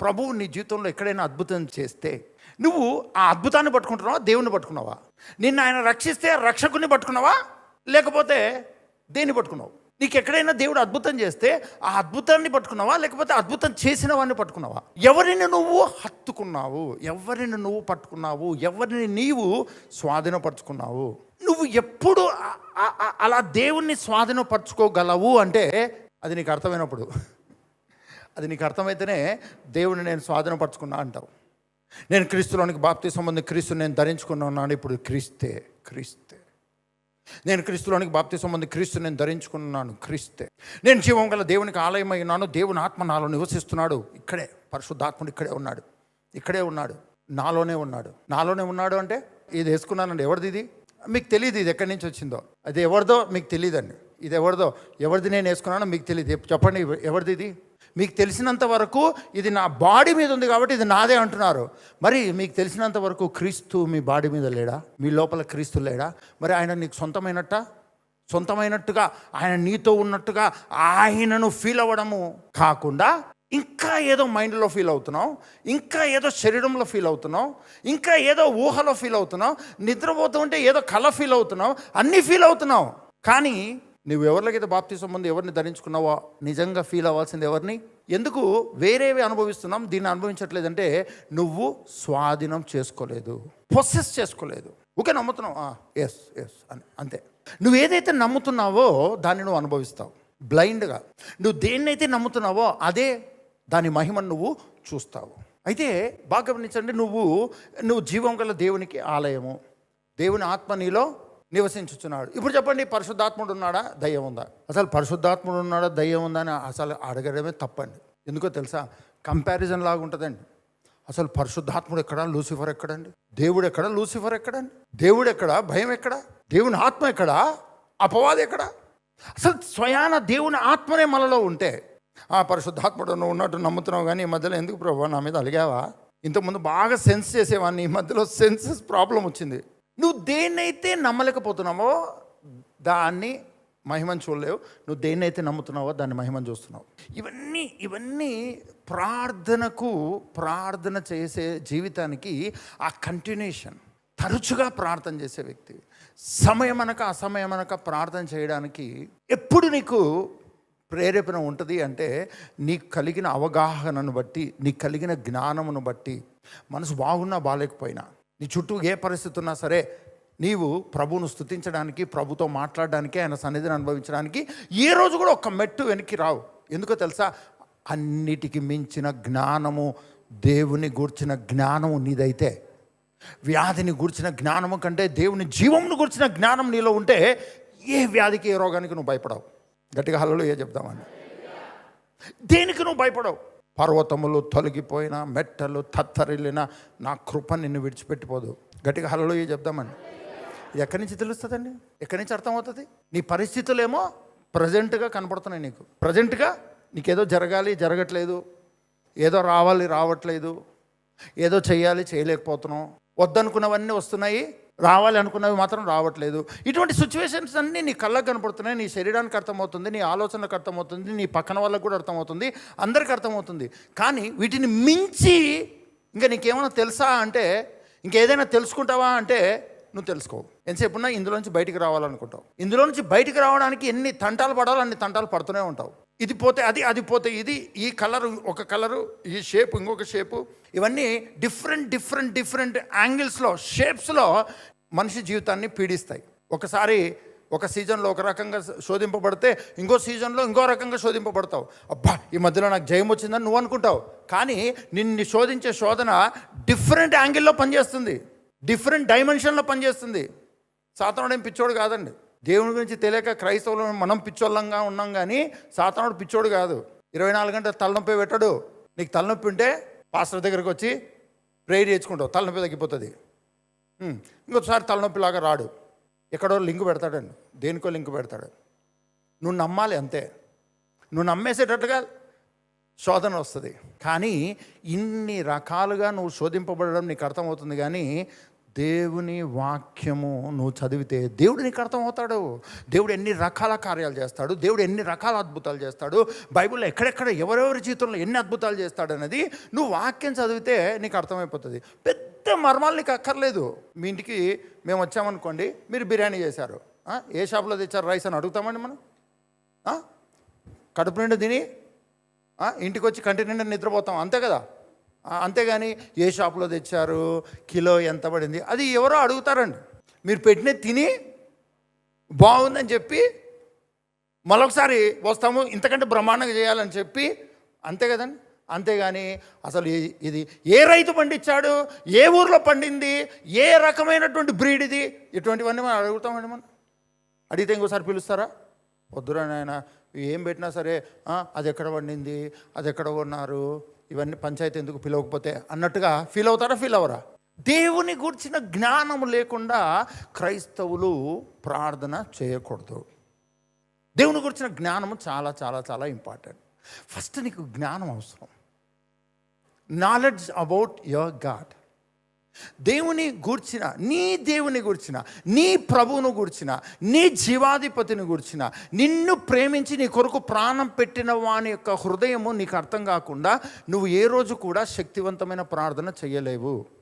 ప్రభువు నీ జీవితంలో ఎక్కడైనా అద్భుతం చేస్తే నువ్వు ఆ అద్భుతాన్ని పట్టుకుంటున్నావా? దేవుణ్ణి పట్టుకున్నావా? నిన్ను ఆయన రక్షిస్తే రక్షకుని పట్టుకున్నావా? లేకపోతే దేన్ని పట్టుకున్నావు? నీకు ఎక్కడైనా దేవుడు అద్భుతం చేస్తే ఆ అద్భుతాన్ని పట్టుకున్నావా? లేకపోతే అద్భుతం చేసిన వాడిని పట్టుకున్నావా? ఎవరిని నువ్వు హత్తుకున్నావు? ఎవరిని నువ్వు పట్టుకున్నావు? ఎవరిని నీవు స్వాధీనపరుచుకున్నావు? నువ్వు ఎప్పుడు అలా దేవుణ్ణి స్వాధీనపరచుకోగలవు అంటే అది నీకు అర్థమైనప్పుడు. అది నీకు అర్థమైతేనే దేవుని నేను స్వాధీనపరచుకున్నా అంటావు. నేను క్రీస్తులోనికి బాప్తి సంబంధం క్రీస్తు నేను ధరించుకున్నాను ఇప్పుడు క్రీస్తే క్రీస్తే. నేను క్రీస్తులోనికి బాప్తి సంబంధం క్రీస్తు నేను ధరించుకున్నాను క్రీస్తే. నేను జీవం గల దేవునికి ఆలయమై ఉన్నాను దేవుని ఆత్మ నాలో నివసిస్తున్నాడు. ఇక్కడే పరిశుద్ధాత్ముడు ఇక్కడే ఉన్నాడు. ఇక్కడే ఉన్నాడు. నాలోనే ఉన్నాడు. నాలోనే ఉన్నాడు అంటే ఇది వేసుకున్నానండి. ఎవరిది ఇది? మీకు తెలియదు ఇది ఎక్కడి నుంచి వచ్చిందో. అది ఎవరిదో మీకు తెలియదండి ఇది ఎవరిదో? ఎవరిది నేను వేసుకున్నానో మీకు తెలియదు చెప్పండి ఎవరిది ఇది? మీకు తెలిసినంత వరకు ఇది నా బాడీ మీద ఉంది కాబట్టి ఇది నాదే అంటున్నారు. మరి మీకు తెలిసినంత వరకు క్రీస్తు మీ బాడీ మీద లేడా? మీ లోపల క్రీస్తు లేడా? మరి ఆయన నీకు సొంతమైనట్ట? సొంతమైనట్టుగా ఆయన నీతో ఉన్నట్టుగా ఆయనను ఫీల్ అవ్వడము కాకుండా ఇంకా ఏదో మైండ్లో ఫీల్ అవుతున్నావు ఇంకా ఏదో శరీరంలో ఫీల్ అవుతున్నావు ఇంకా ఏదో ఊహలో ఫీల్ అవుతున్నావు నిద్రపోతూ ఉంటే ఏదో కళ ఫీల్ అవుతున్నావు అన్నీ ఫీల్ అవుతున్నావు. కానీ నువ్వు ఎవరికైతే బాప్తిసం ముందు ఎవరిని ధరించుకున్నావో నిజంగా ఫీల్ అవ్వాల్సింది ఎవరిని? ఎందుకు? వేరేవి అనుభవిస్తున్నాం దీన్ని అనుభవించట్లేదంటే నువ్వు స్వాధీనం చేసుకోలేదు. ప్రొసెస్ చేసుకోలేదు. ఓకే నమ్ముతున్నావు? ఎస్ ఎస్ అని అంతే. నువ్వు ఏదైతే నమ్ముతున్నావో దాన్ని నువ్వు అనుభవిస్తావు. బ్లైండ్గా నువ్వు దేన్నైతే నమ్ముతున్నావో అదే దాని మహిమను నువ్వు చూస్తావు. అయితే బాగా గమనించండి నువ్వు నువ్వు జీవం గల దేవునికి ఆలయము. దేవుని ఆత్మ నీలో నివసించుచున్నాడు. ఇప్పుడు చెప్పండి పరిశుద్ధాత్ముడు ఉన్నాడా? దయ్యం ఉందా? అసలు పరిశుద్ధాత్ముడు ఉన్నాడా? దయ్యం ఉందా అని అసలు అడగడమే తప్పండి. ఎందుకో తెలుసా? కంపారిజన్ లాగా ఉంటుందండి. అసలు పరిశుద్ధాత్ముడు ఎక్కడ? లూసిఫర్ ఎక్కడండి? దేవుడు ఎక్కడ? లూసిఫర్ ఎక్కడండి? దేవుడు ఎక్కడ? భయం ఎక్కడ? దేవుని ఆత్మ ఎక్కడ? అపవాది ఎక్కడ? అసలు స్వయాన దేవుని ఆత్మనే మనలో ఉంటే ఆ పరిశుద్ధాత్ముడు నువ్వు ఉన్నట్టు నమ్ముతున్నావు కానీ ఈ మధ్యలో ఎందుకు ప్రభు నా మీద అలిగావా? ఇంతకుముందు బాగా సెన్స్ చేసేవాడిని ఈ మధ్యలో సెన్సెస్ ప్రాబ్లం వచ్చింది. నువ్వు దేన్నైతే నమ్మలేకపోతున్నావో దాన్ని మహిమను చూడలేవు. నువ్వు దేన్నైతే నమ్ముతున్నావో దాన్ని మహిమను చూస్తున్నావు. ఇవన్నీ ఇవన్నీ ప్రార్థనకు ప్రార్థన చేసే జీవితానికి ఆ కంటిన్యూషన్ తరచుగా ప్రార్థన చేసే వ్యక్తి. సమయమనక అసమయమనక ప్రార్థన చేయడానికి ఎప్పుడు నీకు ప్రేరేపణ ఉంటుంది అంటే నీకు కలిగిన అవగాహనను బట్టి నీకు కలిగిన జ్ఞానమును బట్టి మనసు బాగున్నా బాగాలేకపోయినా నీ చుట్టూ ఏ పరిస్థితి ఉన్నా సరే నీవు ప్రభువును స్థుతించడానికి ప్రభుతో మాట్లాడడానికి ఆయన సన్నిధిని అనుభవించడానికి ఏ రోజు కూడా ఒక్క మెట్టు వెనక్కి రావు. ఎందుకో తెలుసా? అన్నిటికి మించిన జ్ఞానము దేవుని గూర్చిన జ్ఞానము నీదైతే. వ్యాధిని గూర్చిన జ్ఞానము కంటే దేవుని జీవమును గూర్చిన జ్ఞానం నీలో ఉంటే ఏ వ్యాధికి ఏ రోగానికి నువ్వు భయపడవు. గట్టిగా హలలో ఏ చెప్దామని. దేనికి నువ్వు భయపడవు? పర్వతములు తొలగిపోయిన మెట్టలు తత్తరిల్లిన నా కృప నిన్ను విడిచిపెట్టిపోదు. గట్టిగా హల్లలో ఏ చెప్దామని. ఎక్కడి నుంచి తెలుస్తుందండి? ఎక్కడి నుంచి అర్థమవుతుంది? నీ పరిస్థితులేమో ప్రజెంట్గా కనపడుతున్నాయి నీకు. ప్రజెంట్గా నీకేదో జరగాలి జరగట్లేదు ఏదో రావాలి రావట్లేదు ఏదో చేయాలి చేయలేకపోతున్నాం వద్దనుకున్నవన్నీ వస్తున్నాయి. రావాలి అనుకున్నవి మాత్రం రావట్లేదు. ఇటువంటి సిచ్యువేషన్స్ అన్నీ నీ కళ్ళకు కనపడుతున్నాయి. నీ శరీరానికి అర్థమవుతుంది నీ ఆలోచనకు అర్థమవుతుంది నీ పక్కన వాళ్ళకు కూడా అర్థమవుతుంది అందరికీ అర్థమవుతుంది. కానీ వీటిని మించి ఇంకా నీకేమైనా తెలుసా అంటే ఇంకేదైనా తెలుసుకుంటావా అంటే నువ్వు తెలుసుకో. ఎంతసేపు ఉన్నా ఇందులోంచి బయటికి రావాలనుకుంటావు. ఇందులోంచి బయటికి రావడానికి ఎన్ని తంటాలు పడాలో అన్ని తంటాలు పడుతూనే ఉంటావు. ఇది పోతే అది అది పోతే ఇది ఈ కలరు ఒక కలరు ఈ షేప్ ఇంకొక షేపు. ఇవన్నీ డిఫరెంట్ డిఫరెంట్ డిఫరెంట్ యాంగిల్స్లో షేప్స్లో మనిషి జీవితాన్ని పీడిస్తాయి. ఒకసారి ఒక సీజన్లో ఒక రకంగా శోధింపబడితే ఇంకో సీజన్లో ఇంకో రకంగా శోధింపబడతావు. అబ్బా ఈ మధ్యలో నాకు జయం వచ్చిందని నువ్వు అనుకుంటావు. కానీ నిన్ను శోధించే శోధన డిఫరెంట్ యాంగిల్లో పనిచేస్తుంది. డిఫరెంట్ డైమెన్షన్లో పనిచేస్తుంది. సాతనుడు ఏం పిచ్చోడు కాదండి. దేవుని గురించి తెలియక క్రైస్తవులు మనం పిచ్చోళ్ళంగా ఉన్నాం కానీ సాతానుడు పిచ్చోడు కాదు. ఇరవై నాలుగు గంటలు తలనొప్పి పెట్టడు. నీకు తలనొప్పి ఉంటే పాస్టర్ దగ్గరకు వచ్చి ప్రేయర్ చేసుకుంటావు తలనొప్పి తగ్గిపోతుంది. ఇంకొకసారి ఇంకోసారి తలనొప్పిలాగా రాడు. ఎక్కడో లింక్ పెడతాడండి. దేనికో లింక్ పెడతాడు. నువ్వు నమ్మాలి అంతే. నువ్వు నమ్మేసేటట్టుగా శోధన వస్తుంది. కానీ ఇన్ని రకాలుగా నువ్వు శోధింపబడడం నీకు అర్థమవుతుంది కానీ దేవుని వాక్యము నువ్వు చదివితే దేవుడు నీకు అర్థమవుతాడు. దేవుడు ఎన్ని రకాల కార్యాలు చేస్తాడు దేవుడు ఎన్ని రకాల అద్భుతాలు చేస్తాడు బైబిల్లో ఎక్కడెక్కడ ఎవరెవరి జీవితంలో ఎన్ని అద్భుతాలు చేస్తాడు అనేది నువ్వు వాక్యం చదివితే నీకు అర్థమైపోతుంది. పెద్ద మర్మాలు నీకు అక్కర్లేదు. మీ ఇంటికి మేము వచ్చామనుకోండి మీరు బిర్యానీ చేశారు. ఏ షాప్లో తెచ్చారు రైస్ అని అడుగుతామండి మనం? కడుపు నిండా తిని ఇంటికి వచ్చి కంటి నిండా నిద్రపోతాం అంతే కదా? అంతేగాని ఏ షాప్లో తెచ్చారు కిలో ఎంత పడింది అది ఎవరో అడుగుతారండి. మీరు పెట్టిన తిని బాగుందని చెప్పి మరొకసారి వస్తాము ఇంతకంటే బ్రహ్మాండంగా చేయాలని చెప్పి అంతే కదండి. అంతేగాని అసలు ఇది ఏ రైతు పండించాడు ఏ ఊర్లో పండింది ఏ రకమైనటువంటి బ్రీడ్ ఇది ఇటువంటివన్నీ మనం అడుగుతామండి మనం. అడిగితే ఇంకోసారి పిలుస్తారా? వద్దురా నాయన ఏం పెట్టినా సరే అది ఎక్కడ పండింది అది ఎక్కడ కొన్నారు ఇవన్నీ పంచాయతీ ఎందుకు పిలవకపోతే అన్నట్టుగా ఫీల్ అవుతారా ఫీల్ అవరా? దేవుని గురించిన జ్ఞానం లేకుండా క్రైస్తవులు ప్రార్థన చేయకూడదు. దేవుని గురించిన జ్ఞానము చాలా చాలా చాలా ఇంపార్టెంట్. ఫస్ట్ నీకు జ్ఞానం అవసరం. నాలెడ్జ్ అబౌట్ యువర్ గాడ్ దేవుని గూర్చిన నీ దేవుని గూర్చిన నీ ప్రభువును గూర్చిన నీ జీవాధిపతిని గూర్చిన నిన్ను ప్రేమించి నీ కొరకు ప్రాణం పెట్టిన వాని యొక్క హృదయము నీకు అర్థం కాకుండా నువ్వు ఏ రోజు కూడా శక్తివంతమైన ప్రార్థన చేయలేవు.